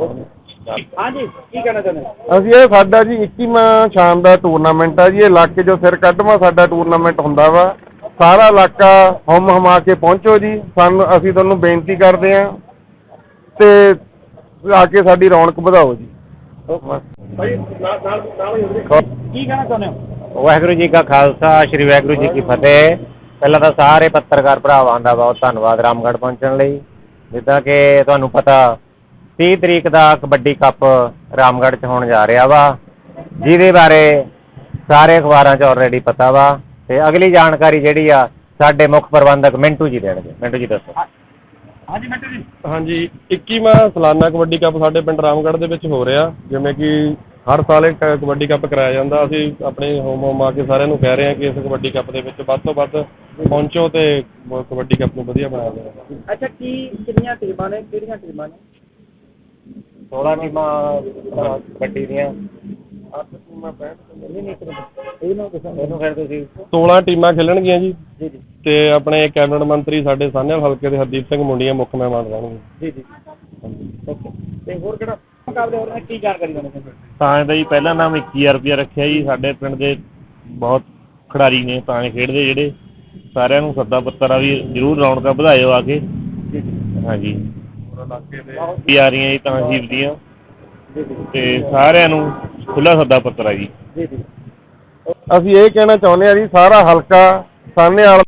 ਹਾਂਜੀ ਕੀ ਕਹਿਣਾ ਚਾਹੁੰਦੇ? ਅਸੀਂ ਇਹ ਸਾਡਾ ਜੀ 21ਵਾਂ ਸ਼ਾਮ ਦਾ ਟੂਰਨਾਮੈਂਟ ਆ ਜੀ ਇਹ ਇਲਾਕੇ 'ਚੋਂ ਸਿਰ ਕੱਢਵਾਂ ਸਾਡਾ ਟੂਰਨਾਮੈਂਟ ਹੁੰਦਾ ਵਾ। ਸਾਰਾ ਇਲਾਕਾ ਹਮ ਹਮਾ ਕੇ ਪਹੁੰਚੋ ਜੀ ਸਾਨੂੰ ਅਸੀਂ ਤੁਹਾਨੂੰ ਬੇਨਤੀ ਕਰਦੇ ਹਾਂ ਤੇ ਆ ਕੇ ਸਾਡੀ ਰੌਣਕ ਵਧਾਓ ਜੀ। ਭਾਈ ਨਾਲ ਨਾਲ ਨਾਲ ਹੀ ਹੁੰਦੇ। ਕੀ ਕਹਿਣਾ ਚਾਹੁੰਦੇ ਹੋ? ਵਾਹਿਗੁਰੂ ਜੀ ਕਾ ਖਾਲਸਾ ਸ੍ਰੀ ਵਾਹਿਗੁਰੂ ਜੀ ਕੀ ਫਤਿਹ। ਪਹਿਲਾਂ ਤਾਂ ਸਾਰੇ ਪੱਤਰਕਾਰ ਭਰਾਵਾਂ ਦਾ ਬਹੁਤ ਧੰਨਵਾਦ ਰਾਮਗੜ੍ਹ ਪਹੁੰਚਣ ਲਈ। ਜਿੱਦਾਂ ਕਿ ਤੁਹਾਨੂੰ ਪਤਾ 30 ਤਰੀਕ ਦਾ ਕਬੱਡੀ ਕੱਪ ਰਾਮਗੜ੍ਹ 'ਚ ਹੋਣ ਜਾ ਰਿਹਾ ਵਾ ਜਿਹਦੇ ਬਾਰੇ ਸਾਰੇ ਅਖਬਾਰਾਂ 'ਚ ਆਲਰੇਡੀ ਪਤਾ ਵਾ ਤੇ ਅਗਲੀ ਜਾਣਕਾਰੀ ਜਿਹੜੀ ਆ ਸਾਡੇ ਮੁੱਖ ਪ੍ਰਬੰਧਕ ਮਿੰਟੂ ਜੀ ਦੇਣਗੇ। ਮਿੰਟੂ ਜੀ ਦੱਸੋ। ਹਾਂਜੀ ਮਿੰਟੂ ਜੀ। ਹਾਂਜੀ 21ਵਾਂ ਸਾਲਾਨਾ ਕਬੱਡੀ ਕੱਪ ਸਾਡੇ ਪਿੰਡ ਰਾਮਗੜ੍ਹ ਦੇ ਵਿੱਚ ਹੋ ਰਿਹਾ ਜਿਵੇਂ ਕਿ ਹਰ ਸਾਲ ਇਹ ਕ- ਕਬੱਡੀ ਕੱਪ ਕਰਾਇਆ ਜਾਂਦਾ। ਅਸੀਂ ਆਪਣੇ ਹੋਮ ਹੋਮ ਆ ਕੇ ਸਾਰਿਆਂ ਨੂੰ ਕਹਿ ਰਹੇ ਹਾਂ ਕਿ ਇਸ ਕਬੱਡੀ ਕੱਪ ਦੇ ਵਿੱਚ ਵੱਧ ਤੋਂ ਵੱਧ ਪਹੁੰਚੋ ਤੇ ਬ- ਕਬੱਡੀ ਕੱਪ ਨੂੰ ਵਧੀਆ ਬਣਾਇਆ ਜਾਵੇ ਅੱਛਾ ਕੀ ਕਿੰਨੀਆਂ ਟੀਮਾਂ ਨੇ ਕਿਹੜੀਆਂ ਟੀਮਾਂ ਨੇ? 16 ਟੀਮਾਂ ਕਬੱਡੀ ਦੀਆਂ। ਨਹੀਂ ਨਹੀਂ ਇਹਨੂੰ ਦੱਸੋ ਇਹਨੂੰ ਫਿਰ ਤੁਸੀਂ 16 ਟੀਮਾਂ ਖੇਲਣਗੀਆਂ ਜੀ। ਜੀ ਜੀ। ਤੇ ਆਪਣੇ ਕੈਬਨਿਟ ਮੰਤਰੀ ਸਾਡੇ ਸਾਹਨੇਵਾਲ ਹਲਕੇ ਦੇ ਹਰਦੀਪ ਸਿੰਘ ਮੁੰਡੀਆਂ ਮੁੱਖ ਮਹਿਮਾਨ ਰਹਿਣਗੇ। ਜੀ ਜੀ। ਓਕੇ। ਤੇ ਹੋਰ ਕਿਹੜਾ ਮੁਕਾਬਲੇ ਹੋ ਰਹੇ ਨੇ ਕੀ ਜਾਣਕਾਰੀ ਦੇਣੀ ਚਾਹੁੰਦੇ ਹੋ? ਤਾਂ ਦਾ ਜੀ ਪਹਿਲਾ ਨਾਮ 21000 ਰੁਪਇਆ ਰੱਖਿਆ ਜੀ। ਸਾਡੇ ਪਿੰਡ ਦੇ ਬਹੁਤ ਖਿਡਾਰੀ ਨੇ ਤਾਂ ਖੇਡਦੇ ਜਿਹੜੇ। ਸਾਰਿਆਂ ਨੂੰ ਸੱਦਾ ਪੱਤਰ ਆ ਵੀ ਜਰੂਰ ਰੌਣਕਾਂ ਵਧਾਇਓ ਆ ਕੇ। ਜੀ ਜੀ। ਹਾਂਜੀ। ਇਲਾਕੇ ਦੇ ਵੀ ਆ ਰਹੀਆਂ ਜੀ ਦੀਆਂ ਜੀ ਜੀ। ਤੇ ਸਾਰਿਆਂ ਨੂੰ ਖੁੱਲਾ ਸੱਦਾ ਪੱਤਰ ਆ ਜੀ। ਜੀ ਜੀ। ਅਸੀਂ ਇਹ ਕਹਿਣਾ ਚਾਹੁੰਦੇ ਹਾਂ ਜੀ ਸਾਰਾ ਹਲਕਾ ਸਾਹਨੇਵਾਲ